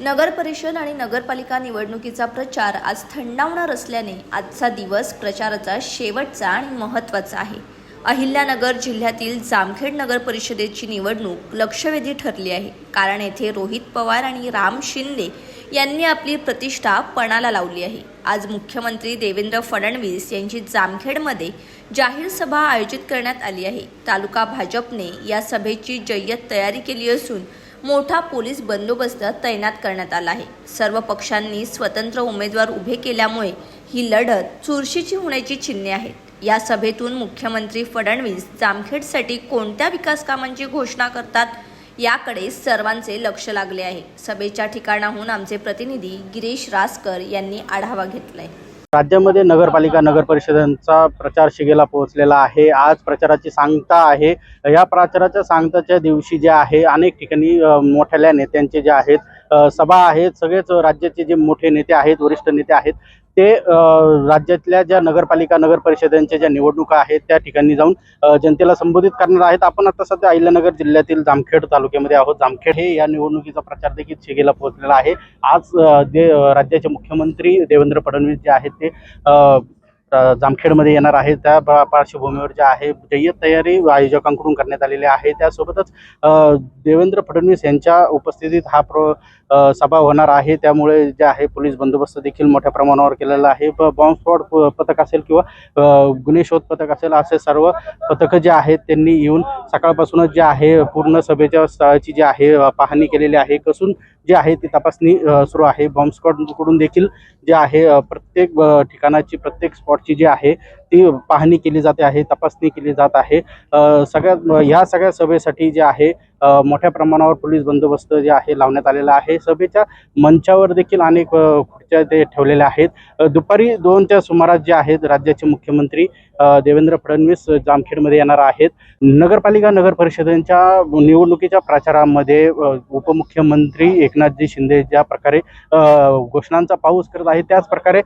नगर परिषद आणि नगरपालिका निवडणुकीचा प्रचार आज थंडावणार असल्याने आजचा दिवस प्रचाराचा शेवटचा आणि महत्त्वाचा आहे. अहिल्यानगर जिल्ह्यातील जामखेड नगर परिषदेची निवडणूक लक्षवेधी ठरली आहे. कारण येथे रोहित पवार आणि राम शिंदे यांनी आपली प्रतिष्ठा पणाला लावली आहे. आज मुख्यमंत्री देवेंद्र फडणवीस यांची जामखेडमध्ये जाहीर सभा आयोजित करण्यात आली आहे. तालुका भाजपने या सभेची जय्यत तयारी केली असून मोठा पोलीस बंदोबस्त तैनात करण्यात आला आहे. सर्व पक्षांनी स्वतंत्र उमेदवार उभे केल्यामुळे ही लढत चुरशीची होण्याची चिन्हे आहेत. या सभेतून मुख्यमंत्री फडणवीस जामखेडसाठी कोणत्या विकास कामांची घोषणा करतात याकडे सर्वांचे लक्ष लागले आहे. सभेच्या ठिकाणाहून आमचे प्रतिनिधी गिरीश रासकर यांनी आढावा घेतलाय. राज्यामध्ये नगरपालिका नगर परिषदांचा प्रचार शिगेला पोहोचलेला आहे. आज प्रचाराची सांगता आहे. या प्रचाराच्या सांगताच्या दिवशी जे आहे अनेक ठिकाणी मोठ्या नेत्यांचे जे आहेत सभा आहेत. सगळेच राज्याचे जे मोठे नेते आहेत वरिष्ठ नेते आहेत ते राज्यातल्या ज्या नगरपालिका नगर परिषदांच्या ज्या निवडणुका आहेत त्या ठिकाणी जाऊन जनतेला संबोधित करणार आहेत. आपण आता सध्या अहिल्यानगर जिल्ह्यातील जामखेड तालुक्यामध्ये आहोत. जामखेड हे या निवडणुकीचा प्रचार देखील शिगेला पोहोचलेला आहे. आज जे राज्याचे मुख्यमंत्री देवेंद्र फडणवीस जे आहेत ते जामखेडमध्ये येणार आहे. त्या पार्श्वभूमीवर जे आहे जय्यत तयारी आयोजकांकडून करण्यात आलेली आहे. त्यासोबतच देवेंद्र फडणवीस यांच्या उपस्थितीत हा प्र सभा होणार आहे. त्यामुळे जे आहे पोलीस बंदोबस्त देखील मोठ्या प्रमाणावर केलेला आहे. ब- बॉम्ब पथक असेल किंवा अ, गुन्हे शोध पथक असेल असे सर्व पथकं जे आहेत त्यांनी येऊन सकाळपासूनच जे आहे पूर्ण सभेच्या स्थळाची जी आहे पाहणी केलेली आहे. कसून जे आहे ती तपासणी सुरू आहे. बॉम्ब देखील जे आहे प्रत्येक ठिकाणाची प्रत्येक स्पॉट स्पॉटची जी आहे ती पाहणी केली जाते आहे तपासणी केली जात आहे. सगळ्या ह्या सगळ्या सभेसाठी जे आहे मोठ्या प्रमाणावर पोलीस बंदोबस्त जे आहे लावण्यात आलेला आहे. सभेच्या मंचावर देखील अनेक चर्चा ते ठेवलेल्या आहेत. दुपारी दोनच्या सुमारास जे आहेत राज्याचे मुख्यमंत्री देवेंद्र फडणवीस जामखेडमध्ये येणार आहेत. नगरपालिका नगर परिषदेच्या निवडणुकीच्या प्रचारामध्ये उपमुख्यमंत्री एकनाथजी शिंदे ज्या प्रकारे घोषणांचा पाऊस करत आहे त्याच प्रकारे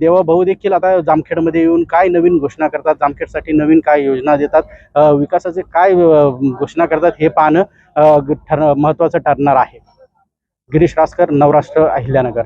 देवाभाऊ देखील आता जामखेडमध्ये येऊन काय नवीन घोषणा करतात जामखेडसाठी नवीन काय योजना देतात विकासाचे काय घोषणा करतात हे पाहणं ठर महत्त्वाचं ठरणार आहे. गिरीश रासकर नवराष्ट्र अहिल्यानगर.